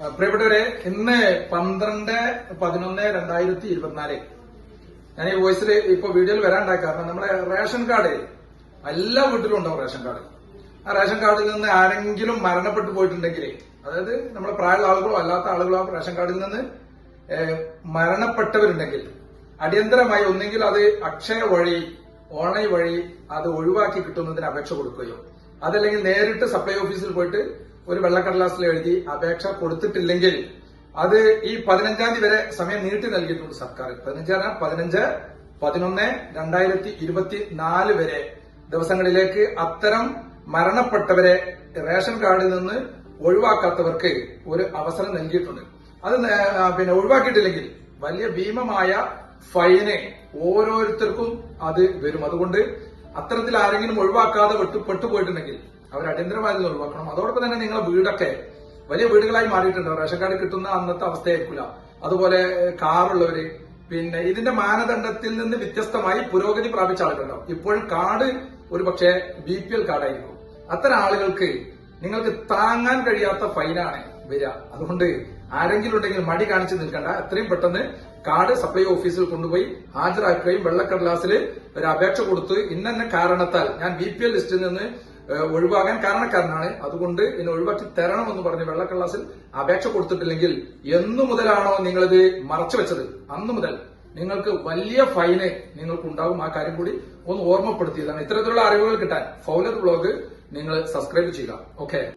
പ്രിയപ്പെട്ടവരെ ഇന്ന് പന്ത്രണ്ട് പതിനൊന്ന് രണ്ടായിരത്തി ഇരുപത്തിനാല്. ഞാൻ ഈ വോയിസിൽ ഇപ്പൊ വീഡിയോയിൽ വരാണ്ടായി കാരണം നമ്മുടെ റേഷൻ കാർഡ് എല്ലാ വീട്ടിലും ഉണ്ടാവും റേഷൻ കാർഡ് ആ റേഷൻ കാർഡിൽ നിന്ന് ആരെങ്കിലും മരണപ്പെട്ടു പോയിട്ടുണ്ടെങ്കിൽ അതായത് നമ്മുടെ പ്രായമുള്ള ആളുകളോ അല്ലാത്ത ആളുകളോ റേഷൻ കാർഡിൽ നിന്ന് മരണപ്പെട്ടവരുണ്ടെങ്കിൽ അടിയന്തരമായി ഒന്നെങ്കിൽ അത് അക്ഷയ വഴി ഓൺലൈൻ വഴി അത് ഒഴിവാക്കി കിട്ടുന്നതിന് അപേക്ഷ കൊടുക്കുകയോ അതല്ലെങ്കിൽ നേരിട്ട് സപ്ലൈ ഓഫീസിൽ പോയിട്ട് ഒരു വെള്ളക്കടലാസിൽ എഴുതി അപേക്ഷ കൊടുത്തിട്ടില്ലെങ്കിൽ അത് ഈ പതിനഞ്ചാം തീയതി വരെ സമയം നീട്ടി നൽകിയിട്ടുണ്ട് സർക്കാർ. പതിനഞ്ചാണ് പതിനഞ്ച് പതിനൊന്ന് രണ്ടായിരത്തി ഇരുപത്തി നാല് വരെ ദിവസങ്ങളിലേക്ക് അത്തരം മരണപ്പെട്ടവരെ റേഷൻ കാർഡിൽ നിന്ന് ഒഴിവാക്കാത്തവർക്ക് ഒരു അവസരം നൽകിയിട്ടുണ്ട്. അത് പിന്നെ ഒഴിവാക്കിയിട്ടില്ലെങ്കിൽ വലിയ ഭീമമായ ഫൈന് ഓരോരുത്തർക്കും അത് വരും. അതുകൊണ്ട് അത്തരത്തിൽ ആരെങ്കിലും ഒഴിവാക്കാതെ പെട്ടുപോയിട്ടുണ്ടെങ്കിൽ അവർ അടിയന്തരമായി ഒഴിവാക്കണം അതോടൊപ്പം തന്നെ നിങ്ങളെ വീടൊക്കെ വലിയ വീടുകളായി മാറിയിട്ടുണ്ട്. റേഷൻ കാർഡ് കിട്ടുന്ന അന്നത്തെ അവസ്ഥയായിരിക്കില്ല. അതുപോലെ കാറുള്ളവര് പിന്നെ ഇതിന്റെ മാനദണ്ഡത്തിൽ നിന്ന് വ്യത്യസ്തമായി പുരോഗതി പ്രാപിച്ച ആളുകളുണ്ടാവും ഇപ്പോൾ കാർഡ് ഒരു പക്ഷേ ബി പി എൽ കാർഡായിരിക്കും. അത്തരം ആളുകൾക്ക് നിങ്ങൾക്ക് താങ്ങാൻ കഴിയാത്ത ഫൈനാണ് വരിക. അതുകൊണ്ട് ആരെങ്കിലും ഉണ്ടെങ്കിൽ മടി കാണിച്ച് നിൽക്കണ്ട. എത്രയും പെട്ടെന്ന് കാർഡ് സപ്ലൈ ഓഫീസിൽ കൊണ്ടുപോയി ഹാജരാക്കുകയും വെള്ളക്കടലാസിൽ ഒരു അപേക്ഷ കൊടുത്ത് ഇന്ന കാരണത്താൽ ഞാൻ ബി ലിസ്റ്റിൽ നിന്ന് ഒഴിവാകാൻ കാരണക്കാരനാണ്. അതുകൊണ്ട് ഇതിനെ ഒഴിവാക്കി തരണം എന്ന് പറഞ്ഞ് വെള്ളക്കള്ളാസിൽ അപേക്ഷ കൊടുത്തിട്ടില്ലെങ്കിൽ എന്നു മുതലാണോ നിങ്ങളിത് മറച്ചു വെച്ചത്? അന്നു മുതൽ നിങ്ങൾക്ക് വലിയ ഫൈന് നിങ്ങൾക്ക് ഉണ്ടാകും ആ കാര്യം കൂടി ഒന്ന് ഓർമ്മപ്പെടുത്തിയതാണ്. ഇത്തരത്തിലുള്ള അറിവുകൾ കിട്ടാൻ ഫൗലത്ത് ബ്ലോഗ് നിങ്ങൾ സബ്സ്ക്രൈബ് ചെയ്യുക. ഓക്കെ.